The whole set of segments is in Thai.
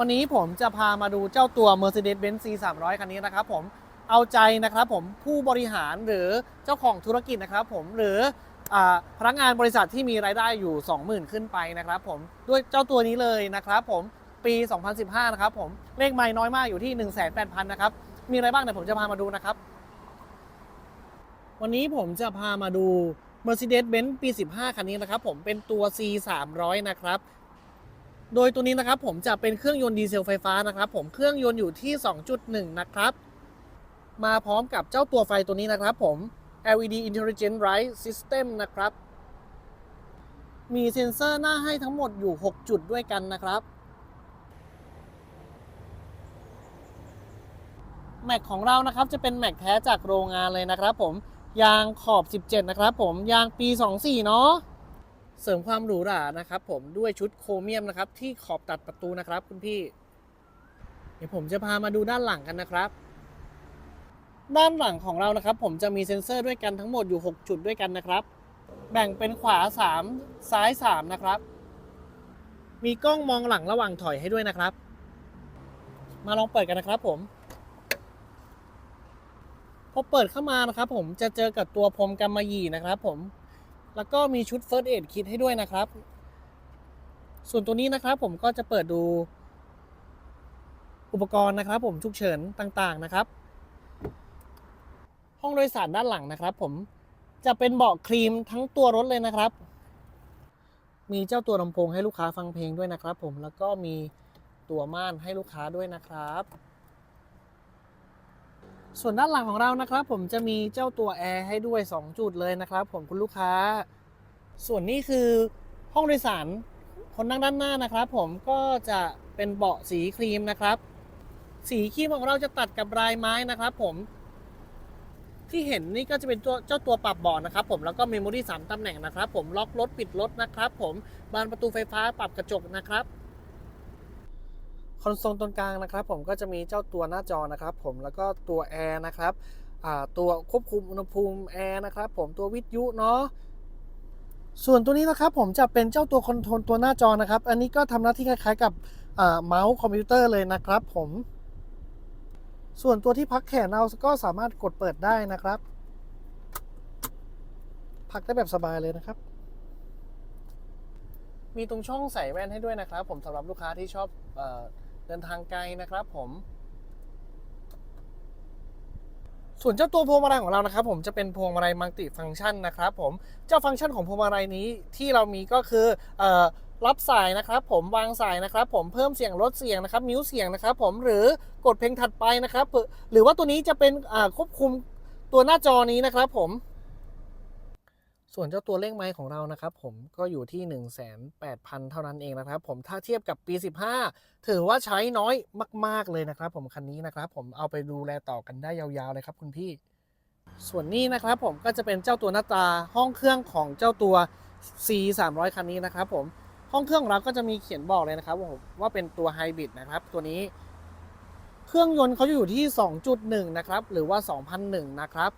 วันนี้ผมจะพามาดูเจ้าตัว Mercedes-Benz C300 คันนี้นะครับผมเอาใจนะครับผมผู้บริหารหรือเจ้าของธุรกิจนะครับผมหรืออพนักงานบริษัทที่มีรายได้อยู่ 20,000 ขึ้นไปนะครับผมด้วยเจ้าตัวนี้เลยนะครับผมปี 2015 นะครับผมเลขไม่น้อยมากอยู่ที่1,800,000 นะครับ มีอะไรบ้างเดี๋ยวผมจะพามาดูนะครับ วันนี้ผมจะพามาดู Mercedes-Benz ปี 15 คันนี้นะครับผมเป็นตัว C300 นะครับ โดยตัวนี้นะครับผมจะเป็นเครื่องยนต์ดีเซลไฟฟ้านะครับผมเครื่องยนต์อยู่ที่ 2.1 นะครับ มาพร้อมกับเจ้าตัวไฟตัวนี้นะครับผม LED Intelligent Light System นะครับ มีเซ็นเซอร์หน้าให้ทั้งหมดอยู่ 6 จุดด้วยกันนะครับแม็กของเรานะครับจะเป็นแม็กแท้จากโรงงานเลยนะครับผมยางขอบ 17 นะครับผมยางปี 24 เนาะ เสริมความหรูหรานะครับผมด้วยชุดโครเมียมนะครับที่ขอบตัดประตูนะครับคุณพี่ เดี๋ยวผมจะพามาดูด้านหลังกันนะครับ ด้านหลังของเรานะครับ ผมจะมีเซ็นเซอร์ด้วยกันทั้งหมดอยู่ 6 จุดด้วยกันนะครับ แบ่งเป็นขวา 3 ซ้าย 3 นะครับ มีกล้องมองหลังระหว่างถอยให้ด้วยนะครับ มาลองเปิดกันนะครับผมพอเปิดเข้ามานะครับ ผมจะเจอกับตัวพรมกำมะหยี่นะครับ ผม แล้วก็มีชุด First Aid Kit ให้ด้วยนะครับ ส่วนตัวนี้นะครับผมก็จะเปิดดูอุปกรณ์นะครับผมฉุกเฉินต่างๆนะครับ ห้องโดยสารด้านหลังนะครับ ผมจะเป็นเบาะครีมทั้งตัวรถเลยนะครับ มีเจ้าตัวลำโพงให้ลูกค้าฟังเพลงด้วยนะครับ ผมแล้วก็มีตัวม่านให้ลูกค้าด้วยนะครับ ส่วนด้านหลังของเรานะครับ ผมจะมีเจ้าตัวแอร์ให้ด้วย 2 จุดเลยนะครับ ผมคุณลูกค้า ส่วนนี้คือห้องโดยสารคนนั่งด้านหน้านะครับ ผมก็จะเป็นเบาะสีครีมนะครับ สีครีมของเราจะตัดกับลายไม้นะครับ ผมที่เห็นนี่ก็จะเป็นตัวเจ้าตัวปรับเบาะนะครับ ผมแล้วก็เมมโมรี่สามตำแหน่งนะครับ ผมล็อกรถปิดรถนะครับ ผมบานประตูไฟฟ้าปรับกระจกนะครับ คอนโซลตรงกลางนะครับ ผมก็จะมีเจ้าตัวหน้าจอนะครับ ผมแล้วก็ตัวแอร์นะครับตัวควบคุมอุณหภูมิแอร์นะครับผมตัววิทยุเนาะส่วนตัวนี้นะครับผมจะเป็นเจ้าตัวคอนโทรลตัวหน้าจอนะครับ อันนี้ก็ทำหน้าที่คล้ายๆกับเมาส์คอมพิวเตอร์เลยนะครับ ผม ส่วนตัวที่พักแขนเราก็สามารถกดเปิดได้นะครับ พักได้แบบสบายเลยนะครับ มีตรงช่องใส่แว่นให้ด้วยนะครับ ผมสำหรับลูกค้าที่ชอบอ เดินทางไกลนะครับผม ส่วนเจ้าตัวพวงมาลัยของเรานะครับ ผมจะเป็นพวงมาลัยมัลติฟังก์ชันนะครับผมเจ้าฟังก์ชันของพวงมาลัยนี้ที่เรามีก็คืออรับสายนะครับ ผมวางสายนะครับ ผมเพิ่มเสียงลดเสียงนะครับ มิวเสียงนะครับ ผมหรือกดเพลงถัดไปนะครับ หรือว่าตัวนี้จะเป็นควบคุมตัวหน้าจอนี้นะครับ ผม ส่วนเจ้าตัวเลขไม้ของเรานะครับผมก็อยู่ที่ 1 8 0 0 0 เท่านั้นเองนะครับผมถ้าเทียบกับปี 15 ถือว่าใช้น้อยมาก ๆเลยนะครับ ผมคันนี้นะครับผมเอาไปดูแลต่อกันได้ยาวๆเลยครับคุณพี่ ส่วนนี้นะครับผมก็จะเป็นเจ้าตัวหน้าตาห้องเครื่องของเจ้าตัว C 3 0 0คันนี้นะครับผมห้องเครื่องเราก็จะมีเขียนบอกเลยนะครับผมว่าเป็นตัวไฮบริดนะครับตัวนี้ เครื่องยนต์เขาอยู่ที่ 2.1 นะครับหรือว่า 2,001 นะครับ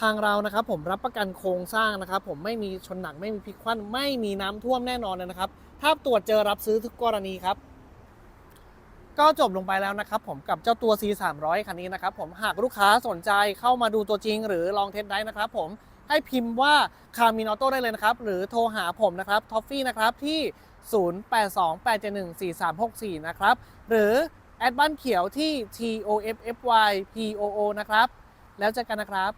ทางเรานะครับผมรับประกันโครงสร้างนะครับ ผมไม่มีชนหนักไม่มีพลิกคว่ำไม่มีน้ำท่วมแน่นอนเลยนะครับ ถ้าตรวจเจอรับซื้อทุกกรณีครับก็จบลงไปแล้วนะครับผมกับเจ้าตัว C 3 0 0คันนี้นะครับผมหากลูกค้าสนใจเข้ามาดูตัวจริง หรือลองเทสได้นะครับผมให้พิมพ์ว่าคามินอโต้ได้เลยนะครับ หรือโทรหาผมนะครับท็อฟฟี่นะครับที่ 0828714364 นะครับ หรือแอดบ้านเขียวที่ TOFFY POO นะครับ แล้วเจอกันนะครับ